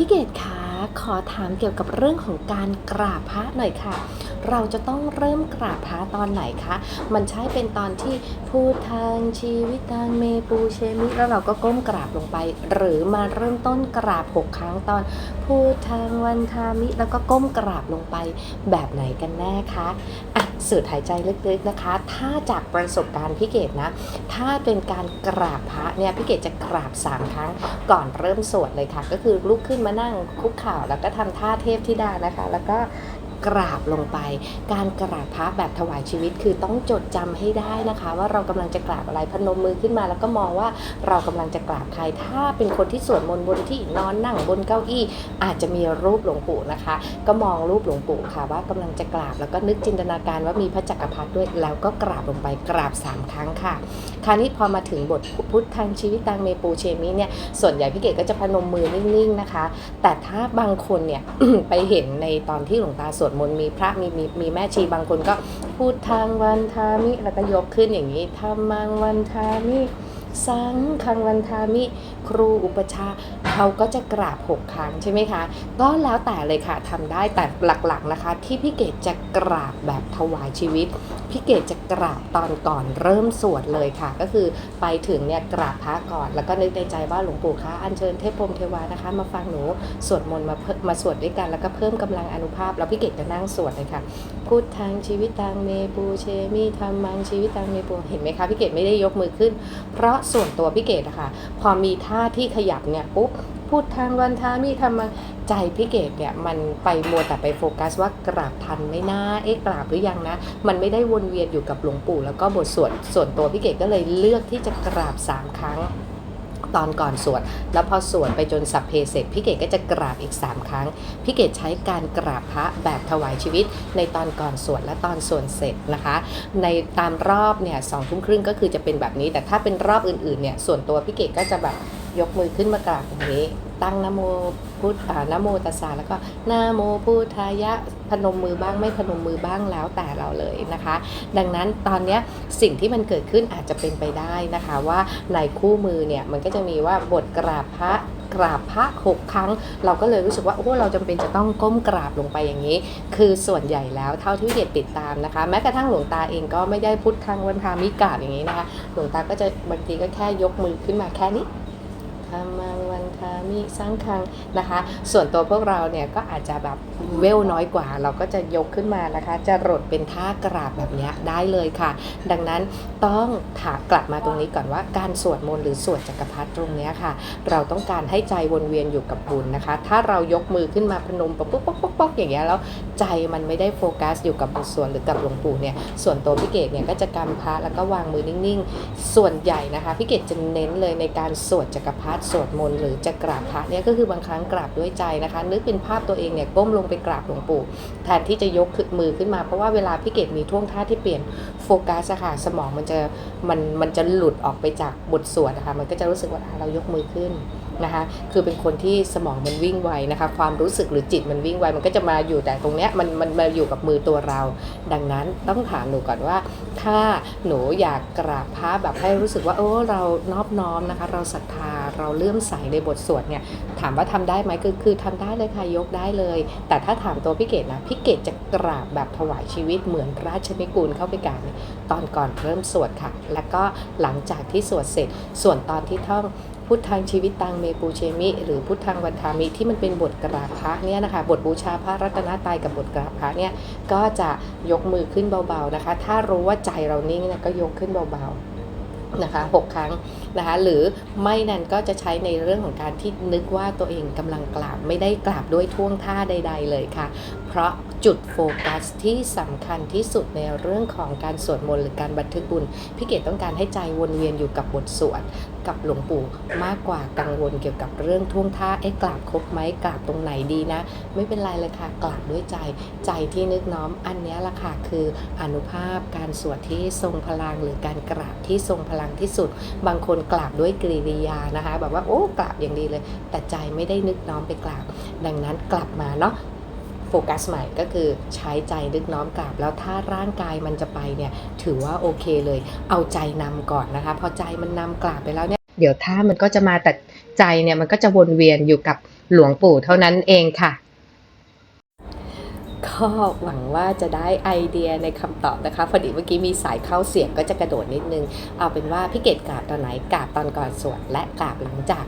พี่เกดคะขอถามเกี่ยวกับเรื่องของการกราบพระหน่อยค่ะ เราจะต้องเริ่มกราบพระตอนไหนคะ มันใช่เป็นตอนที่พูดทางชีวิตทางเมปูเชมิแล้วเราก็ก้มกราบลงไป หรือมาเริ่มต้นกราบหกครั้งตอน พูดทางวันทามิแล้วก็ก้มกราบลงไปแบบไหนกันแน่คะอะ สูดหายใจลึกๆนะคะ ถ้าจากประสบการณ์พี่เกดนะ ถ้าเป็นการกราบพระเนี่ยพี่เกดจะกราบสามครั้งก่อนเริ่มสวดเลยค่ะ ก็คือลุกขึ้นมานั่งคุกเข่าแล้วก็ทำท่าเทพธิดานะคะ แล้วก็ กราบลงไป การกราบพระแบบถวายชีวิตคือต้องจดจำให้ได้นะคะ ว่าเรากำลังจะกราบอะไรพนมมือขึ้นมา แล้วก็มองว่าเรากำลังจะกราบใครถ้าเป็นคนที่สวดมนต์บนที่นอนนั่งบนเก้าอี้ อาจจะมีรูปหลวงปู่นะคะ ก็มองรูปหลวงปู่ค่ะ ว่ากำลังจะกราบแล้วก็นึกจินตนาการว่ามีพระจักรพรรดิด้วยแล้วก็กราบลงไปกราบสามครั้งค่ะ คราวนี้พอมาถึงบทพุทธทางชีวิตตังเมปูเชมิเนี่ยส่วนใหญ่พี่เกดก็จะพนมมือนิ่งๆนะคะ แต่ถ้าบางคนเนี่ยไปเห็นในตอนที่หลวงตาสวดมนต์มีพระมีมีมีแม่ชีบางคนก็พูดทางวันทามิแล้วก็ยกขึ้นอย่างนี้ธรรมังวันทามิสังคังวันทามิ ครูอุปชา เขาก็จะกราบหกครั้งใช่ไหมคะ ก็แล้วแต่เลยค่ะทำได้แต่หลักๆนะคะ ที่พี่เกดจะกราบแบบถวายชีวิตพี่เกดจะกราบตอนก่อนเริ่มสวดเลยค่ะ ก็คือไปถึงเนี่ยกราบพระก่อน แล้วก็นึกในใจว่าหลวงปู่คะอัญเชิญเทพพรมเทวานะคะ มาฟังหนูสวดมนต์มาเพิ่มมาสวดด้วยกันแล้วก็เพิ่มกำลังอนุภาพ แล้วพี่เกดจะนั่งสวดเลยค่ะพูดทางชีวิตทางเมปูเชมิธรรมังชีวิตทางเมปูเห็นไหมคะพี่เกดไม่ได้ยกมือขึ้น เพราะส่วนตัวพี่เกดอะค่ะพอมีท่าที่ขยับเนี่ยปุ๊บ พูดทางวันทามิธรรมังใจพี่เกดเนี่ยมันไปมัวแต่ไปโฟกัสว่ากราบทันไหม่น่าเอ๊ะกราบหรือยังนะ มันไม่ได้วนเวียนอยู่กับหลวงปู่แล้วก็บทสวดส่วนตัวพี่เกดก็เลยเลือกที่จะกราบสามครั้งตอนก่อนสวด แล้วพอสวดไปจนสัพเพเสร็จพี่เกดก็จะกราบอีก 3 ครั้ง พี่เกดใช้การกราบพระแบบถวายชีวิต ในตอนก่อนสวดและตอนสวดเสร็จนะคะ ในตามรอบเนี่ยสองทุ่มครึ่งก็คือจะเป็นแบบนี้ แต่ถ้าเป็นรอบอื่นๆเนี่ยส่วนตัวพี่เกดก็จะแบบ ยกมือขึ้นมากราบอย่างนี้ ตั้งนโมพุทธานโมตัสสะแล้วก็นโมพุทธายะพนมมือบ้างไม่พนมมือบ้างแล้วแต่เราเลยนะคะ ดังนั้นตอนนี้สิ่งที่มันเกิดขึ้นอาจจะเป็นไปได้นะคะว่าในคู่มือเนี่ยมันก็จะมีว่าบทกราบพระกราบพระหกครั้ง เราก็เลยรู้สึกว่าโอ้เราจำเป็นจะต้องก้มกราบลงไปอย่างนี้ คือส่วนใหญ่แล้วเท่าที่เด็ดติดตามนะคะ แม้กระทั่งหลวงตาเองก็ไม่ได้พุทธทางวันทามิกาบอย่างนี้นะคะ หลวงตาก็จะบางทีก็แค่ยกมือขึ้นมาแค่นี้ ธรรมังวันทามิสังคังนะคะ ส่วนตัวพวกเราเนี่ยก็อาจจะแบบเวลน้อยกว่า เราก็จะยกขึ้นมานะคะ จะรดเป็นท่ากราบแบบนี้ได้เลยค่ะ ดังนั้นต้องถากลับมาตรงนี้ก่อนว่าการสวดมนต์หรือสวดจักรพรรดิตรงนี้ค่ะ เราต้องการให้ใจวนเวียนอยู่กับบุญนะคะ ถ้าเรายกมือขึ้นมาพนมป๊อกป๊อกป๊อกป๊อกป๊อกอย่างเงี้ยแล้วใจมันไม่ได้โฟกัสอยู่กับบทสวดหรือกับหลวงปู่เนี่ยส่วนตัวพี่เกดเนี่ยก็จะกำพระแล้วก็วางมือนิ่งๆ ส่วนใหญ่นะคะพี่เกดจะเน้นเลยในการสวดจักรพรรดสวดมนต์หรือจะกราบพระเนี่ยก็คือบางครั้งกราบด้วยใจนะคะ นึกเป็นภาพตัวเองเนี่ยก้มลงไปกราบหลวงปู่แทนที่จะยกมือขึ้นมาเพราะว่าเวลาพี่เกดมีท่วงท่าที่เปลี่ยนโฟกัสอะค่ะสมองมันจะมันมันจะหลุดออกไปจากบทสวดนะคะมันก็จะรู้สึกว่าเรายกมือขึ้น นะคะคือเป็นคนที่สมองมันวิ่งไวนะคะความรู้สึกหรือจิตมันวิ่งไวมันก็จะมาอยู่แต่ตรงเนี้ยมันมันมาอยู่กับมือตัวเรา ดังนั้นต้องถามหนูก่อนว่า ถ้าหนูอยากกราบพระแบบให้รู้สึกว่าโอ้เรานอบน้อมนะคะ เราศรัทธาเราเลื่อมใสในบทสวดเนี่ยถามว่าทำได้ไหมคือคือทำได้เลยค่ะยกได้เลย แต่ถ้าถามตัวพี่เกดนะพี่เกดจะกราบแบบถวายชีวิตเหมือนราชนิกูลเข้าไปกราบตอนก่อนเริ่มสวดค่ะ แล้วก็หลังจากที่สวดเสร็จส่วนตอนที่ท่อง พุทธังชีวิตตังเมปูเชมิ หรือพุทธังวันทามิที่มันเป็นบทกราบพระเนี่ยนะคะบทบูชาพระรัตนตรัยกับบทกราบพระเนี่ยก็จะยกมือขึ้นเบาๆนะคะ ถ้ารู้ว่าใจเรานิ่งนี่ยก็ยกขึ้นเบาๆนะคะหกครั้งนะคะหรือไม่นั้นก็จะใช้ในเรื่องของการที่นึกว่าตัวเองกำลังกราบไม่ได้กราบด้วยท่วงท่าใด ๆ เลยค่ะเพราะจุดโฟกัสที่สำคัญที่สุดในเรื่องของการสวดมนต์หรือการบันทึกบุญพี่เกดต้องการให้ใจวนเวียนอยู่กับบทสวดกับหลวงปู่มากกว่ากังวลเกี่ยวกับเรื่องท่วงท่าเอ๊ะกราบครบไหมกราบตรงไหนดีนะ ไม่เป็นไรเลยค่ะกราบด้วยใจ ใจที่นึกน้อมอันนี้ละค่ะคืออนุภาพการสวดที่ทรงพลังหรือการกราบที่ทรงพลังที่สุด บางคนกราบด้วยกริยานะคะ แบบว่าโอ้กราบอย่างดีเลย แต่ใจไม่ได้นึกน้อมไปกราบ ดังนั้นกลับมาเนาะ โฟกัสใหม่ก็คือใช้ใจนึกน้อมกราบ แล้วถ้าร่างกายมันจะไปเนี่ยถือว่าโอเคเลย เอาใจนำก่อนนะคะพอใจมันนำกราบไปแล้วเนี่ยเดี๋ยวท่ามันก็จะมาแต่ใจเนี่ยมันก็จะวนเวียนอยู่กับหลวงปู่เท่านั้นเองค่ะ ก็หวังว่าจะได้ไอเดียในคำตอบนะคะพอดีเมื่อกี้มีสายเข้าเสียงก็จะกระโดดนิดนึง เอาเป็นว่าพี่เกดกราบตอนไหนกราบตอนก่อนสวดและกราบหลังจาก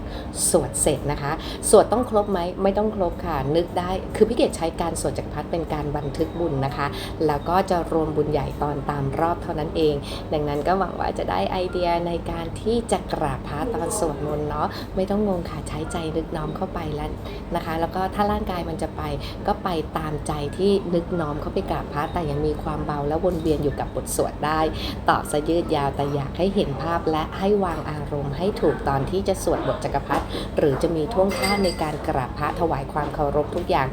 สวดเสร็จนะคะ สวดต้องครบไหมไม่ต้องครบค่ะ นึกได้คือพี่เกดใช้การสวดจักรพรรดิเป็นการบันทึกบุญนะคะ แล้วก็จะรวมบุญใหญ่ตอนตามรอบเท่านั้นเอง ดังนั้นก็หวังว่าจะได้ไอเดียในการที่จะกราบพระตอนสวดมนต์เนาะไม่ต้องงงค่ะใช้ใจนึกน้อมเข้าไปแล้วนะคะ แล้วก็ถ้าร่างกายมันจะไปก็ไปตามใจที่ที่นึกน้อมเข้าไปกราบพระแต่ยังมีความเบาและวนเวียนอยู่กับบทสวดได้ ตอบซะยืดยาวแต่อยากให้เห็นภาพและให้วางอารมณ์ให้ถูกตอนที่จะสวดบทจักรพรรดิหรือจะมีท่วงท่าในการกราบพระถวายความเคารพทุกอย่าง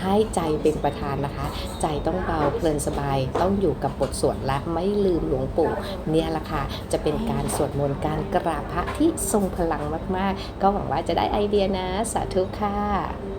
ให้ใจเป็นประธานนะคะ ใจต้องเบาเพลินสบายต้องอยู่กับบทสวดและไม่ลืมหลวงปู่เนี่ยละค่ะจะเป็นการสวดมนต์การกราบพระที่ทรงพลังมากๆ ก็หวังว่าจะได้ไอเดียนะ สาธุค่ะ